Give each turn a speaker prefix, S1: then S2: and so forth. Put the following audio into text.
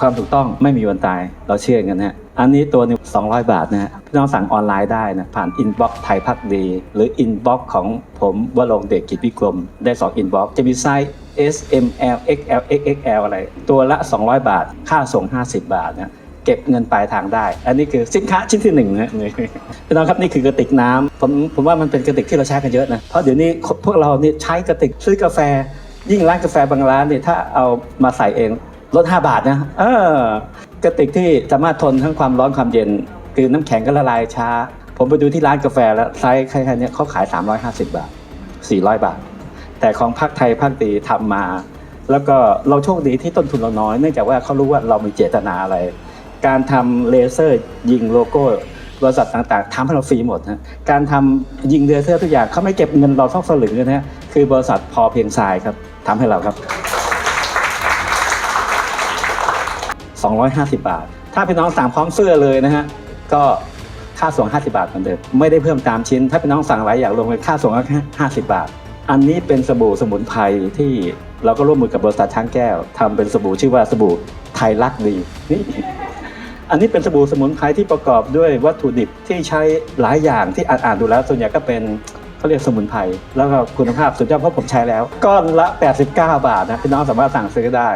S1: ความถูกต้องไม่มีวันตาย เราเชื่อกันนะฮะอันนี้ตัวนึง200 บาทนะฮะพี่น้องสั่งออนไลน์ได้นะ ผ่านอินบ็อกซ์ไทยพักดี หรืออินบ็อกซ์ของผมวรงเดชกิจวิกรม ได้2อินบ็อกซ์จะมีไซส์ S M L X L X X L อะไร ตัวละ 200 บาท ค่าส่ง 50 บาทนะเก็บเงินปลายทางได้ อันนี้คือสินค้าชิ้นที่หนึ่งนะพี่น้องครับนี่คือกระติกน้ำผมผมว่ามันเป็นกระติกที่เราใช้กันเยอะนะ เพราะเดี๋ยวนี้พวกเราเนี่ยใช้กระติกซื้อกาแฟ ยิ่งร้านกาแฟบางร้านเนี่ยถ้าเอามาใส่เอง ลด5บาทนะเออกระติกที่สามารถทนทั้งความร้อนความเย็น คือน้ำแข็งก็ละลายช้า ผมไปดูที่ร้านกาแฟแล้วไซส์แค่ๆเนี้ยเขาขาย 350 บาท 400 บาท แต่ของภาคไทยภาคตีทำมา แล้วก็เราโชคดีที่ต้นทุนเราน้อยเนื่องจากว่าเขารู้ว่าเรามีเจตนาอะไร การทำเลเซอร์ยิงโลโก้บริษัทต่างๆทำให้เราฟรีหมดนะการทำยิงเลเซอร์ทุกอย่างเขาไม่เก็บเงินเราสักสลึงเลยนะฮะคือบริษัทพอเพียงทรายครับทำให้เราครับ 250 บาท ถ้าพี่น้องสั่งพร้อมเสื้อเลยนะฮะก็ค่าส่ง 50 บาทเหมือนเดิมไม่ได้เพิ่มตามชิ้น ถ้าพี่น้องสั่งหลายอย่างรวมกันค่าส่งก็แค่50 บาท อันนี้เป็นสบู่สมุนไพรที่เราก็ร่วมมือกับบริษัทช้างแก้วทำเป็นสบู่ชื่อว่าสบู่ไทยรักดีนี่อันนี้เป็นสบู่สมุนไพรที่ประกอบด้วยวัตถุดิบที่ใช้หลายอย่างที่อ่านๆดูแล้วส่วนใหญ่ก็เป็นเขาเรียกสมุนไพรแล้วก็คุณภาพสุดยอดเพราะผมใช้แล้ว ก้อนละ 89 บาทนะพี่น้องสามารถสั่งซื้อได้